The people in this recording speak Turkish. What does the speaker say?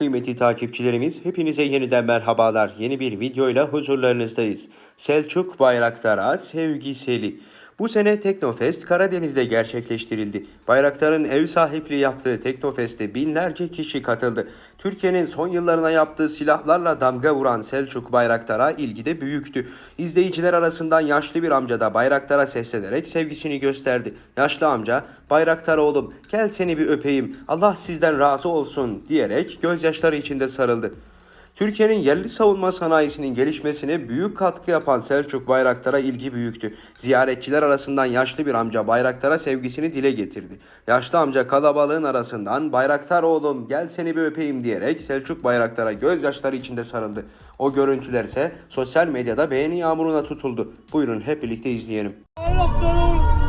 Kıymetli takipçilerimiz hepinize yeniden merhabalar. Yeni bir videoyla huzurlarınızdayız. Selçuk Bayraktar'a sevgiseli. Bu sene Teknofest Karadeniz'de gerçekleştirildi. Bayraktar'ın ev sahipliği yaptığı Teknofest'e binlerce kişi katıldı. Türkiye'nin son yıllarına yaptığı silahlarla damga vuran Selçuk Bayraktar'a ilgi de büyüktü. İzleyiciler arasından yaşlı bir amca da Bayraktar'a seslenerek sevgisini gösterdi. Yaşlı amca, Bayraktar oğlum gel seni bir öpeyim, Allah sizden razı olsun diyerek gözyaşları içinde sarıldı. Türkiye'nin yerli savunma sanayisinin gelişmesine büyük katkı yapan Selçuk Bayraktar'a ilgi büyüktü. Ziyaretçiler arasından yaşlı bir amca Bayraktar'a sevgisini dile getirdi. Yaşlı amca kalabalığın arasından Bayraktar oğlum gel seni bir öpeyim diyerek Selçuk Bayraktar'a gözyaşları içinde sarıldı. O görüntüler ise sosyal medyada beğeni yağmuruna tutuldu. Buyurun hep birlikte izleyelim. Bayraktar oğlum.